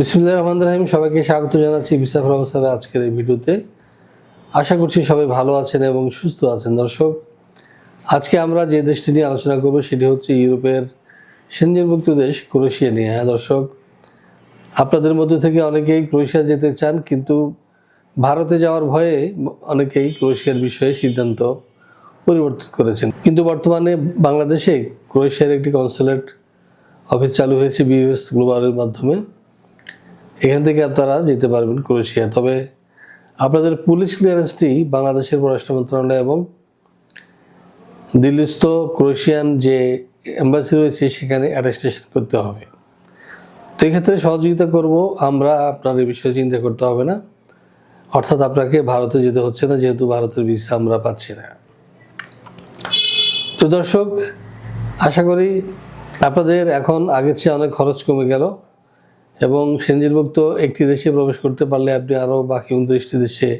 বিসমুল্লাহ রহমান রাহিম, সবাইকে স্বাগত জানাচ্ছি ভিসা প্রফেসরের আজকের এই ভিডিওতে। আশা করছি সবাই ভালো আছেন এবং সুস্থ আছেন। দর্শক, আজকে আমরা যে দেশটি নিয়ে আলোচনা করব সেটি হচ্ছে ইউরোপের সেনজনভুক্ত দেশ ক্রোয়েশিয়া নিয়ে। হ্যাঁ দর্শক, আপনাদের মধ্যে থেকে অনেকেই ক্রোয়েশিয়া যেতে চান, কিন্তু ভারতে যাওয়ার ভয়ে অনেকেই ক্রোয়েশিয়ার বিষয়ে সিদ্ধান্ত পরিবর্তন করেছেন। কিন্তু বর্তমানে বাংলাদেশে ক্রোয়েশিয়ার একটি কনসুলেট অফিস চালু হয়েছে বিএস গ্লোবালের মাধ্যমে। এখান থেকে আপনারা যেতে পারবেন ক্রোয়েশিয়া। তবে আপনাদের পুলিশ ক্লিয়ারেন্সটি বাংলাদেশের পররাষ্ট্র মন্ত্রণালয় এবং দিল্লিস্থ ক্রোয়েশিয়ান যে এম্বাসি রয়েছে, সেখানে অ্যাটেস্টেশন করতে হবে। তো এক্ষেত্রে সহযোগিতা করব, আমরা আপনার এই বিষয়ে চিন্তা করতে হবে না। অর্থাৎ আপনাকে ভারতে যেতে হচ্ছে না, যেহেতু ভারতের ভিসা আমরা পাচ্ছি না। তো দর্শক, আশা করি আপনাদের এখন আগের চেয়ে অনেক খরচ কমে গেল। এবং সেনজিনভুক্ত একটি দেশে প্রবেশ করতে পারলে আপনি আরও বাকি উনত্রিশটি দেশে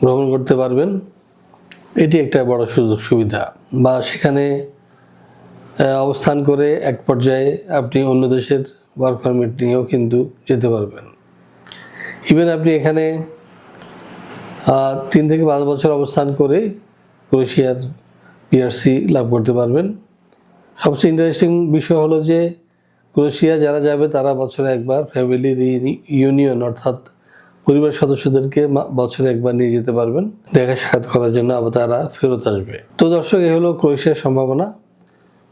ভ্রমণ করতে পারবেন। এটি একটা বড় সুযোগ সুবিধা বা সেখানে অবস্থান করে এক পর্যায়ে আপনি অন্য দেশের ওয়ার্ক পারমিট নিয়েও কিন্তু যেতে পারবেন। ইভেন আপনি এখানে তিন থেকে পাঁচ বছর অবস্থান করে ক্রোয়েশিয়ার পিআরসি লাভ করতে পারবেন। সবচেয়ে ইন্টারেস্টিং বিষয় হলো যে ক্রোয়েশিয়া যারা যাবে তারা বছরে একবার ফ্যামিলি ইউনিয়ন অর্থাৎ পরিবার সদস্যদেরকে বছরে একবার নিয়ে যেতে পারবেন। দেখা সাক্ষাৎ করার জন্য আবার তারা ফেরত আসবে। তো দর্শক এ হলো ক্রোয়েশিয়ার সম্ভাবনা।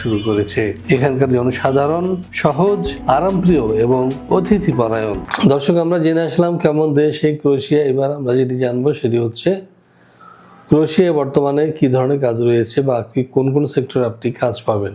শুরু করেছে। এখানকার জনসাধারণ সহজ, আরামপ্রিয় এবং অতিথি পরায়ণ দর্শক, আমরা জেনে আসলাম কেমন দেশ এই ক্রোয়েশিয়া। এবার আমরা যেটি জানব সেটি হচ্ছে, ক্রোয়েশিয়ায় বর্তমানে কি ধরনের কাজ রয়েছে বা কোন কোন সেক্টরে আপনি কাজ পাবেন?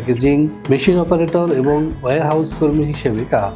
প্যাকেজিং মেশিন অপারেটর এবং ওয়্যার হাউস কর্মী হিসেবে কাজ।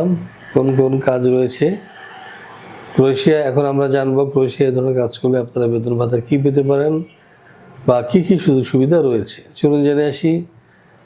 কোন কোন কাজ রয়েছে। ক্রোয়েশিয়া এখন আমরা জানব ক্রোয়েশিয়া এই ধরনের কাজ করলে আপনারা বেতন ভাতা কী পেতে পারেন বা কী কী সুযোগ সুবিধা রয়েছে। চলুন জেনে আসি।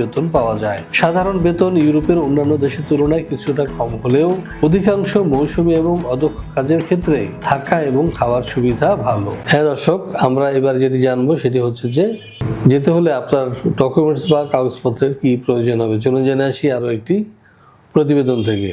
বেতন পাওয়া যায়। সাধারণ বেতন ইউরোপের অন্যান্য দেশের তুলনায় কিছুটা কম হলেও অধিকাংশ মৌসুমি এবং অদক্ষ কাজের ক্ষেত্রে থাকা এবং খাওয়ার সুবিধা ভালো। হ্যাঁ দর্শক, আমরা এবার যেটি জানব সেটি হচ্ছে যে যেতে হলে আপনার ডকুমেন্টস বা কাগজপত্রের কি প্রয়োজন হবে? চলুন জেনে আসি আরও একটি প্রতিবেদন থেকে।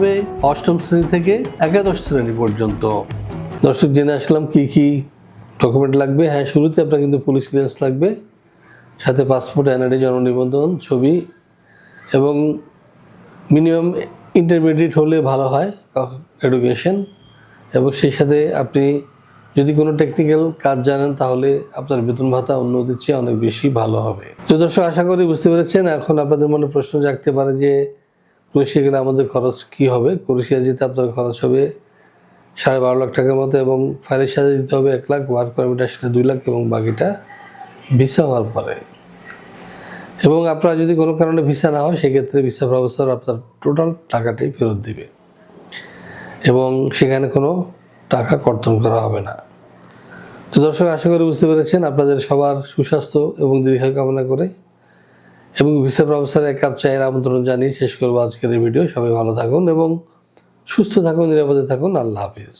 অষ্টম শ্রেণি থেকে একাদশ শ্রেণি পর্যন্ত। দর্শক, জেনে আসলাম কি কি ডকুমেন্ট লাগবে। হ্যাঁ শুরুতে আপনার কিন্তু পুলিশ ক্লিয়ারেন্স লাগবে, সাথে পাসপোর্ট এনআইডি জন্ম নিবন্ধন ছবি এবং মিনিমাম ইন্টারমিডিয়েট হলে ভালো হয় এডুকেশন এবং সেই সাথে আপনি যদি কোনো টেকনিক্যাল কাজ জানেন তাহলে আপনার বেতন ভাতা অন্যদের চেয়ে অনেক বেশি ভালো হবে। তো দর্শক, আশা করি বুঝতে পেরেছেন। এখন আপনাদের মনে প্রশ্ন জাগতে পারে যে গেলে আমাদের খরচ কি হবে? ক্রোয়েশিয়া যেতে আপনার খরচ হবে সাড়ে বারো লাখ টাকার মতো এবং ফাইলের সাথে দিতে হবে এক লাখ, ওয়ার্ক পারমিট আসলে দুই লাখ এবং বাকিটা ভিসা হওয়ার পরে। এবং আপনার যদি কোনো কারণে ভিসা না হয়, সেক্ষেত্রে ভিসা ব্যবস্থার আপনার টোটাল টাকাটাই ফেরত দিবে। এবং সেখানে কোনো টাকা কর্তন করা হবে না। তো দর্শক, আশা করি বুঝতে পেরেছেন। আপনাদের সবার সুস্বাস্থ্য এবং দীর্ঘায়ু কামনা করে এবং ভিসা এক কাপ চায়ের আমন্ত্রণ জানিয়ে শেষ করব আজকের এই ভিডিও। সবাই ভালো থাকুন এবং সুস্থ থাকুন, নিরাপদে থাকুন। আল্লাহ হাফিজ।